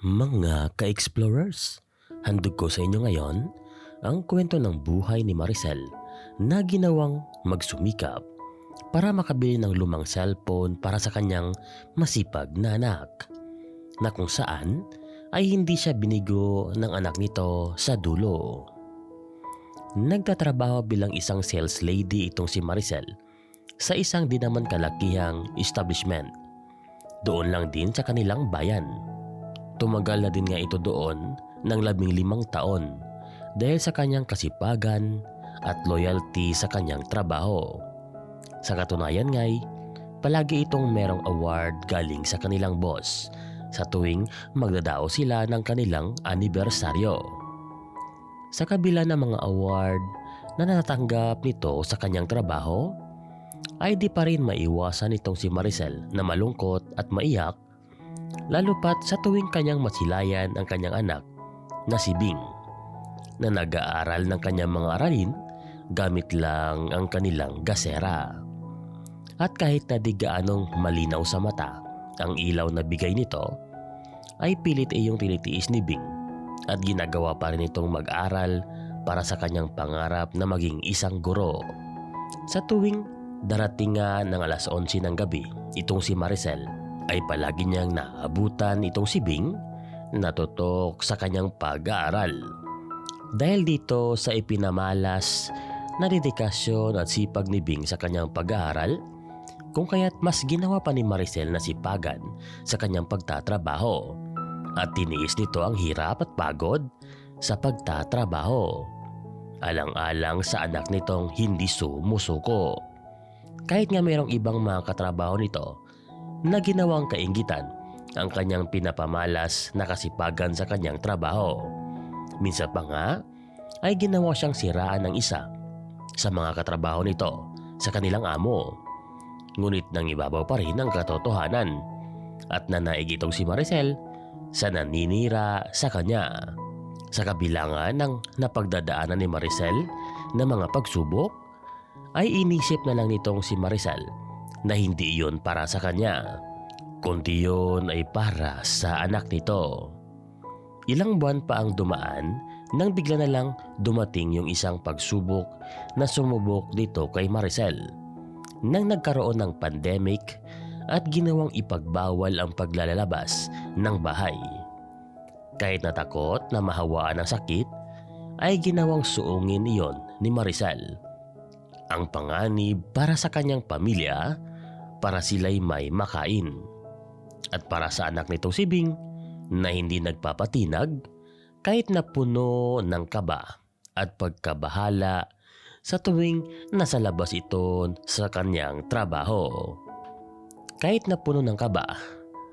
Mga ka-explorers, handog ko sa inyo ngayon ang kwento ng buhay ni Maricel na ginawang magsumikap para makabili ng lumang cellphone para sa kanyang masipag na anak na kung saan ay hindi siya binigo ng anak nito sa dulo. Nagtatrabaho bilang isang sales lady itong si Maricel sa isang di naman kalakihang establishment. Doon lang din sa kanilang bayan. Tumagal na din nga ito doon ng labing limang taon dahil sa kanyang kasipagan at loyalty sa kanyang trabaho. Sa katunayan nga'y, palagi itong merong award galing sa kanilang boss sa tuwing magdadao sila ng kanilang anibersaryo. Sa kabila ng mga award na natatanggap nito sa kanyang trabaho, ay di pa rin maiwasan itong si Maricel na malungkot at maiyak lalo pat sa tuwing kanyang masilayan ang kanyang anak na si Bing na nag-aaral ng kanyang mga aralin gamit lang ang kanilang gasera. At kahit na di gaanong malinaw sa mata ang ilaw na bigay nito, ay pilit iyong tinitiis ni Bing at ginagawa pa rin itong mag-aral para sa kanyang pangarap na maging isang guro. Sa tuwing darating nga ng alas 11 ng gabi, itong si Maricel ay palagi niyang naabutan itong si Bing na tutok sa kanyang pag-aaral. Dahil dito sa ipinamalas na dedikasyon at sipag ni Bing sa kanyang pag-aaral, kung kaya't mas ginawa pa ni Maricel na sipagan sa kanyang pagtatrabaho at tiniis nito ang hirap at pagod sa pagtatrabaho. Alang-alang sa anak nitong hindi sumusuko. Kahit nga mayroong ibang mga katrabaho nito na ginawang kaingitan ang kanyang pinapamalas na kasipagan sa kanyang trabaho. Minsan pa nga ay ginawa siyang siraan ng isa sa mga katrabaho nito sa kanilang amo. Ngunit nang ibabaw pa rin ang katotohanan at nanaig itong si Maricel sa naninira sa kanya. Sa kabilangan ng napagdadaanan ni Maricel na mga pagsubok, ay inisip na lang nitong si Maricel na hindi iyon para sa kanya, kundi yun ay para sa anak nito. Ilang buwan pa ang dumaan nang bigla na lang dumating yung isang pagsubok na sumubok dito kay Maricel. Nang nagkaroon ng pandemic at ginawang ipagbawal ang paglalabas ng bahay. Kahit natakot na mahawaan ng sakit, ay ginawang suungin iyon ni Maricel. Ang panganib para sa kanyang pamilya para sila'y may makain. At para sa anak nitong si Bing na hindi nagpapatinag kahit na puno ng kaba at pagkabahala sa tuwing nasa labas ito sa kanyang trabaho. Kahit na puno ng kaba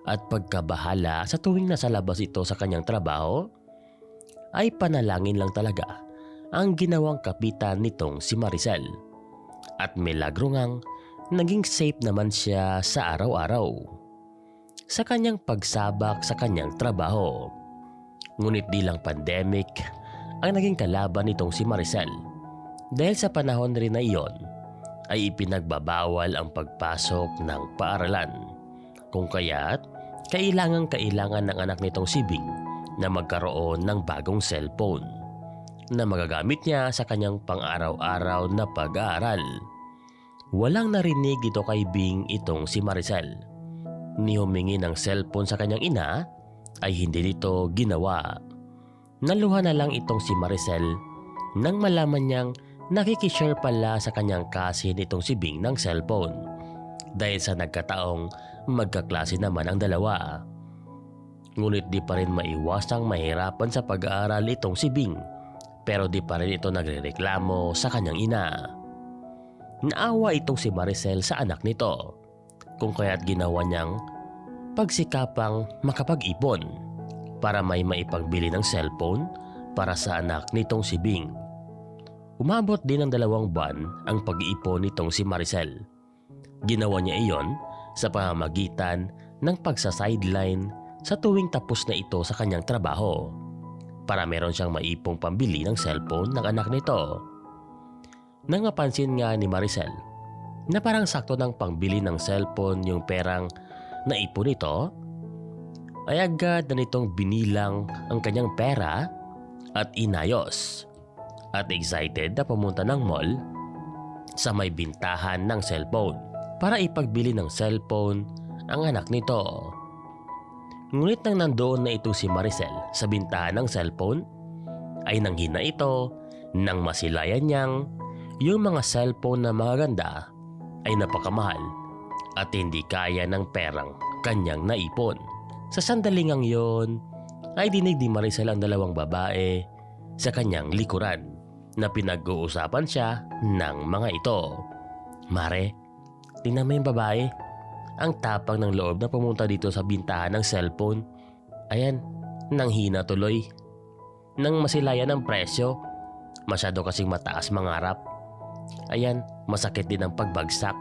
at pagkabahala sa tuwing nasa labas ito sa kanyang trabaho, ay panalangin lang talaga ang ginawang kapitan nitong si Maricel. At milagro ngang naging safe naman siya sa araw-araw. Sa kanyang pagsabak sa kanyang trabaho. Ngunit di lang pandemic ang naging kalaban nitong si Maricel. Dahil sa panahon rin na iyon, ay ipinagbabawal ang pagpasok ng paaralan. Kung kaya't kailangang kailangan ng anak nitong si Bing na magkaroon ng bagong cellphone na magagamit niya sa kanyang pang-araw-araw na pag-aaral. Walang narinig dito kay Bing itong si Maricel. Ni humingi ng cellphone sa kanyang ina ay hindi dito ginawa. Naluha na lang itong si Maricel nang malaman niyang nakikishare pala sa kanyang kasin itong si Bing ng cellphone dahil sa nagkataong magkaklase naman ang dalawa. Ngunit di pa rin maiwasang mahirapan sa pag-aaral itong si Bing pero di pa rin ito nagrereklamo sa kanyang ina. Naawa itong si Maricel sa anak nito kung kaya't ginawa niyang pagsikapang makapag-ipon para may maipagbili ng cellphone para sa anak nitong si Bing. Umabot din ng dalawang buwan ang pag-iipon nitong si Maricel. Ginawa niya iyon sa pamamagitan ng pagsa-sideline sa tuwing tapos na ito sa kanyang trabaho para meron siyang maipong pambili ng cellphone ng anak nito. Nang mapansin nga ni Maricel na parang sakto ng pangbili ng cellphone yung perang naipon nito, ay agad na nitong binilang ang kanyang pera at inayos. At excited na pumunta ng mall sa may bintahan ng cellphone para ipagbili ng cellphone ang anak nito. Ngunit nang nandoon na ito si Maricel sa bintahan ng cellphone, ay nanghina ito nang masilayan niyang yung mga cellphone na magaganda ay napakamahal at hindi kaya ng perang kanyang naipon. Sa sandaling ang yon ay dinig ni Maricel ang dalawang babae sa kanyang likuran na pinag-uusapan siya ng mga ito. Mare, tingnan mo yung babae. Ang tapang ng loob na pumunta dito sa bintahan ng cellphone. Ayan, nanghina tuloy. Nang masilayan ng presyo, masyado kasing mataas mangarap. Ayan, masakit din ang pagbagsak.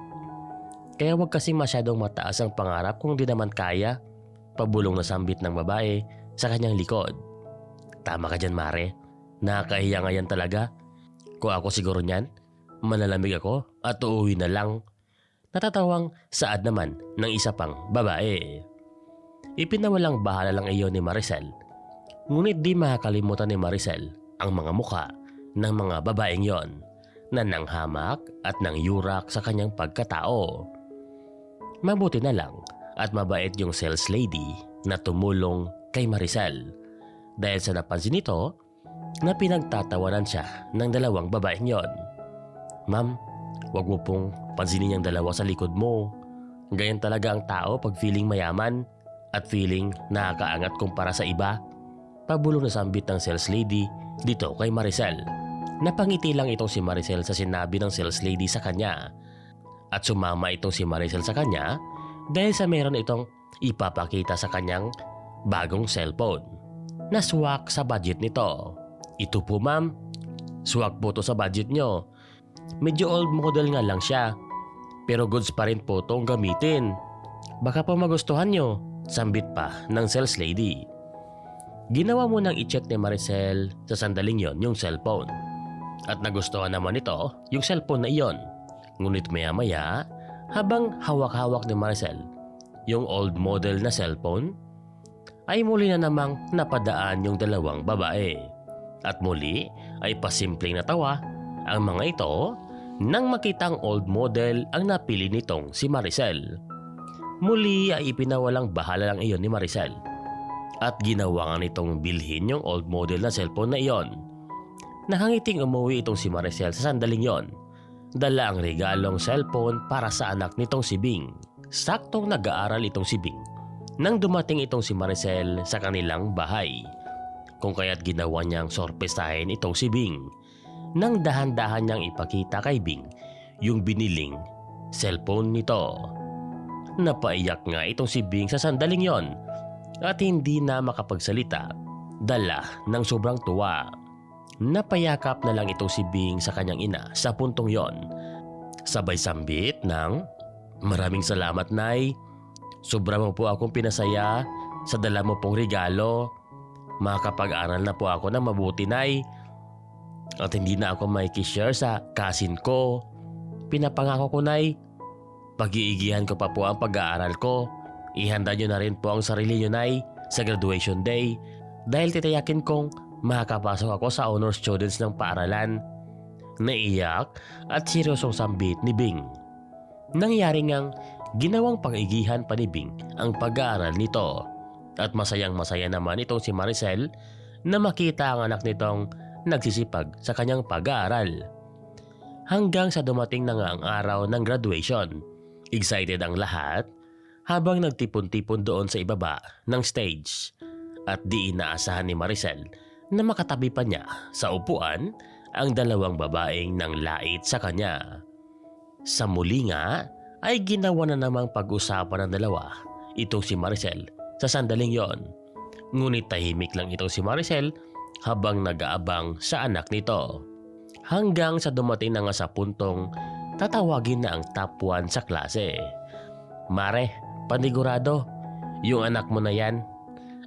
Kaya wag kasi masyadong mataas ang pangarap kung di naman kaya. Pabulong na sambit ng babae sa kanyang likod. Tama ka dyan, Mare. Nakakahiya nga yan talaga. Kung ako siguro niyan, malalamig ako at uuwi na lang. Natatawang saad naman ng isa pang babae. Ipinawalang bahala lang iyon ni Maricel. Ngunit di makakalimutan ni Maricel ang mga muka ng mga babaeng yon na nanghamak at nang yurak sa kanyang pagkatao. Mabuti na lang at mabait yung sales lady na tumulong kay Maricel dahil sa napansin nito na pinagtatawanan siya ng dalawang babaeng yon. Ma'am, wag mo pong pansinin yung dalawa sa likod mo. Ganyan talaga ang tao pag feeling mayaman at feeling nakakaangat kumpara sa iba. Pabulong na sambit ng sales lady dito kay Maricel. Napangiti lang itong si Maricel sa sinabi ng sales lady sa kanya. At sumama itong si Maricel sa kanya dahil sa meron itong ipapakita sa kanyang bagong cellphone na swak sa budget nito. Ito po ma'am, swak po to sa budget nyo. Medyo old model nga lang siya. Pero goods pa rin po itong gamitin. Baka po magustuhan nyo, sambit pa ng sales lady. Ginawa mo nang i-check ni Maricel sa sandaling yon yung cellphone. At nagustuhan naman ito yung cellphone na iyon. Ngunit maya maya, habang hawak-hawak ni Maricel yung old model na cellphone, ay muli na namang napadaan yung dalawang babae. At muli ay pasimpleng natawa ang mga ito nang makita ang old model ang napili nitong si Maricel. Muli ay ipinawalang bahala lang iyon ni Maricel. At ginawa nga nitong bilhin yung old model na cellphone na iyon. Nahangiting umuwi itong si Maricel sa sandaling yon. Dala ang regalong cellphone para sa anak nitong si Bing. Saktong nag-aaral itong si Bing nang dumating itong si Maricel sa kanilang bahay. Kung kaya't ginawa niyang sorpresahin itong si Bing nang dahan-dahan niyang ipakita kay Bing yung biniling cellphone nito. Napaiyak nga itong si Bing sa sandaling yon at hindi na makapagsalita dala ng sobrang tuwa. Napayakap na lang itong si Bing sa kanyang ina sa puntong yon. Sabay sambit ng Maraming salamat, Nay. Sobra mo po akong pinasaya sa dala mo pong regalo. Makakapag-aral na po ako ng mabuti, Nay. At hindi na ako may share sa kasin ko. Pinapangako ko, Nay. Pag-iigihan ko pa po ang pag-aaral ko. Ihanda nyo na rin po ang sarili nyo, Nay, sa graduation day. Dahil titayakin kong makakapasok ako sa honor students ng paaralan. Naiyak at seryosong sambit ni Bing. Nangyari ngang ginawang pag-igihan pa ni Bing ang pag-aaral nito. At masayang masaya naman itong si Maricel na makita ang anak nitong nagsisipag sa kanyang pag-aaral. Hanggang sa dumating na nga ang araw ng graduation. Excited ang lahat habang nagtipon-tipon doon sa ibaba ng stage. At di inaasahan ni Maricel na makatabi pa niya sa upuan ang dalawang babaeng nang lait sa kanya. Sa muli nga ay ginawa na namang pag-usapan ng dalawa itong si Maricel sa sandaling yon. Ngunit tahimik lang itong si Maricel habang nag-aabang sa anak nito. Hanggang sa dumating na nga sa puntong tatawagin na ang top 1 sa klase. Mare, panigurado, yung anak mo na yan.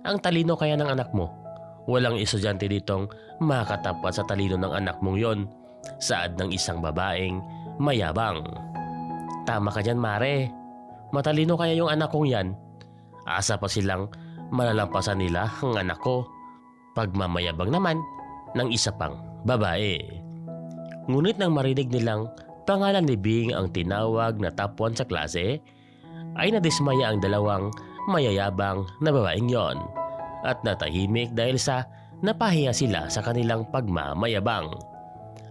Ang talino kaya ng anak mo. Walang estudyante ditong makatapat sa talino ng anak mong yon. Saad ng isang babaeng mayabang. Tama ka dyan, Mare. Matalino kaya yung anak kong yan. Asa pa silang malalampasan nila ang anak ko. Pagmamayabang naman ng isa pang babae. Ngunit nang marinig nilang pangalan ni Bing ang tinawag na 1 sa klase, ay nadismaya ang dalawang mayayabang na babaeng yon at natahimik dahil sa napahiya sila sa kanilang pagmamayabang.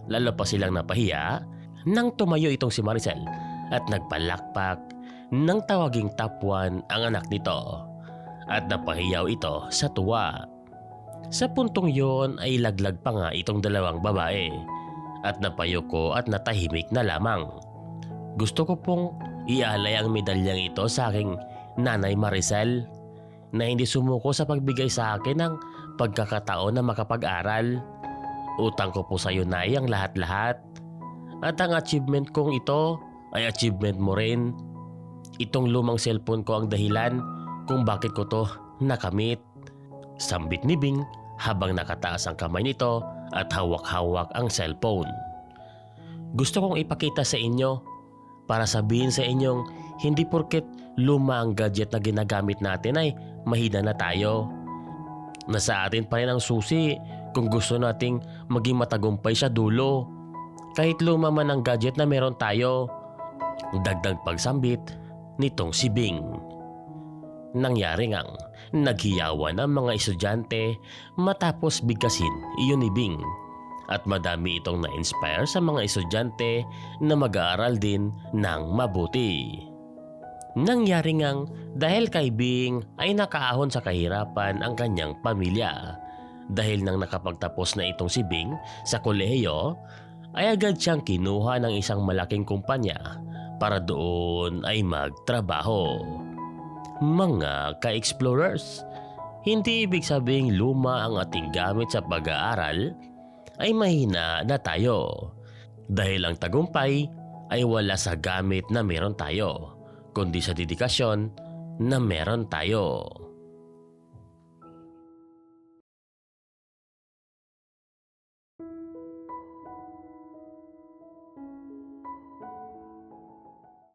Lalo pa silang napahiya nang tumayo itong si Maricel at nagpalakpak nang tawaging 1 ang anak nito at napahiyaw ito sa tuwa. Sa puntong yon ay laglag pa nga itong dalawang babae at napayuko at natahimik na lamang. Gusto ko pong ialay ang medalyang ito sa aking nanay Maricel na hindi sumuko sa pagbigay sa akin ng pagkakataon na makapag-aral. Utang ko po sa iyo nay ang lahat-lahat. At ang achievement kong ito ay achievement mo rin. Itong lumang cellphone ko ang dahilan kung bakit ko to nakamit. Sambit ni Bing habang nakataas ang kamay nito at hawak-hawak ang cellphone. Gusto kong ipakita sa inyo para sabihin sa inyong hindi porket luma ang gadget na ginagamit natin ay mahina na tayo. Nasa atin pa rin ang susi kung gusto nating maging matagumpay sa dulo. Kahit luma man ang gadget na meron tayo. Dagdag pagsambit nitong si Bing. Nangyari ngang naghiyawan ang mga estudyante matapos bigkasin iyon ni Bing. At madami itong na-inspire sa mga estudyante na mag-aaral din ng mabuti. Nangyari ngang dahil kay Bing ay nakaahon sa kahirapan ang kanyang pamilya. Dahil nang nakapagtapos na itong si Bing sa kolehiyo, ay agad siyang kinuha ng isang malaking kumpanya para doon ay magtrabaho. Mga ka-explorers, hindi ibig sabing luma ang ating gamit sa pag-aaral ay mahina na tayo. Dahil ang tagumpay ay wala sa gamit na meron tayo, kundi sa dedikasyon na meron tayo.